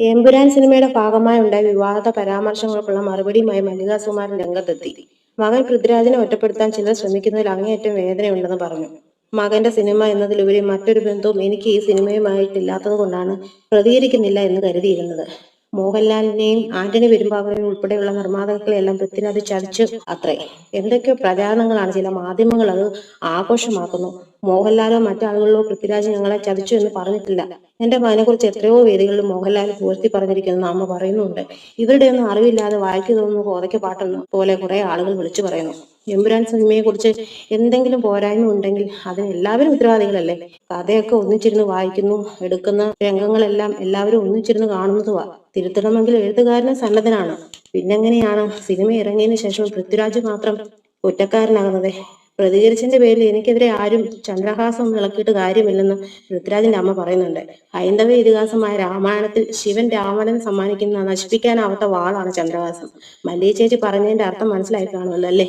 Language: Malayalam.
എമ്പുരാൻ സിനിമയുടെ ഭാഗമായി ഉണ്ടായ വിവാദ പരാമർശങ്ങൾക്കുള്ള മറുപടിയുമായി മല്ലിക സുമാരൻ രംഗത്തെത്തി. മകൻ പൃഥ്വിരാജിനെ ഒറ്റപ്പെടുത്താൻ ചിലർ ശ്രമിക്കുന്നതിൽ അങ്ങേയറ്റം വേദനയുണ്ടെന്ന് പറഞ്ഞു. മകന്റെ സിനിമ എന്നതിലുപരി മറ്റൊരു ബന്ധവും എനിക്ക് ഈ സിനിമയുമായിട്ടില്ലാത്തത് കൊണ്ടാണ് പ്രതികരിക്കുന്നില്ല എന്ന് കരുതിയിരുന്നത്. മോഹൻലാലിനെയും ആന്റണി പെരുമ്പാവനെയും ഉൾപ്പെടെയുള്ള നിർമ്മാതാക്കളെല്ലാം പൃഥ്വിരാജ് ചതിച്ചു അത്രേ. എന്തൊക്കെയോ പ്രചാരണങ്ങളാണ് ചില മാധ്യമങ്ങൾ അത് ആഘോഷമാക്കുന്നു. മോഹൻലാലോ മറ്റാളുകളിലോ പൃഥ്വിരാജ് ഞങ്ങളെ ചതിച്ചു എന്ന് പറഞ്ഞിട്ടില്ല. എന്റെ മകനെ കുറിച്ച് എത്രയോ വേദികളിൽ മോഹൻലാൽ പൂഴ്ത്തി പറഞ്ഞിരിക്കുന്നു അമ്മ പറയുന്നുണ്ട്. ഇവരുടെ ഒന്നും അറിവില്ലാതെ വായിക്കു തോന്നുന്നു കോതയ്ക്ക് പാട്ടെന്ന് പോലെ കുറെ ആളുകൾ വിളിച്ചു പറയുന്നു. എമ്പുരാൻ സിനിമയെ കുറിച്ച് എന്തെങ്കിലും പോരായ്മ ഉണ്ടെങ്കിൽ അതിന് എല്ലാവരും ഉത്തരവാദികളല്ലേ? കഥയൊക്കെ ഒന്നിച്ചിരുന്ന് വായിക്കുന്നു എടുക്കുന്ന രംഗങ്ങളെല്ലാം എല്ലാവരും ഒന്നിച്ചിരുന്ന് കാണുന്നതുവാ. തിരുത്തണമെങ്കിൽ എഴുത്തുകാരന് സന്നദ്ധനാണ്. പിന്നെങ്ങനെയാണ് സിനിമ ഇറങ്ങിയതിനു ശേഷം പൃഥ്വിരാജ് മാത്രം കുറ്റക്കാരനാകുന്നത്? പ്രതികരിച്ചതിന്റെ പേരിൽ എനിക്കെതിരെ ആരും ചന്ദ്രഹാസം ഇളക്കിയിട്ട് കാര്യമില്ലെന്ന് പൃഥ്വിരാജിന്റെ അമ്മ പറയുന്നുണ്ട്. ഹൈന്ദവ ഇതിഹാസമായ രാമായണത്തിൽ ശിവൻ രാവണൻ സമ്മാനിക്കുന്ന നശിപ്പിക്കാനാവാത്ത വാളാണ് ചന്ദ്രഹാസം. മല്ലി ചേച്ചി പറഞ്ഞതിന്റെ അർത്ഥം മനസ്സിലായി കാണുമല്ലോ അല്ലേ?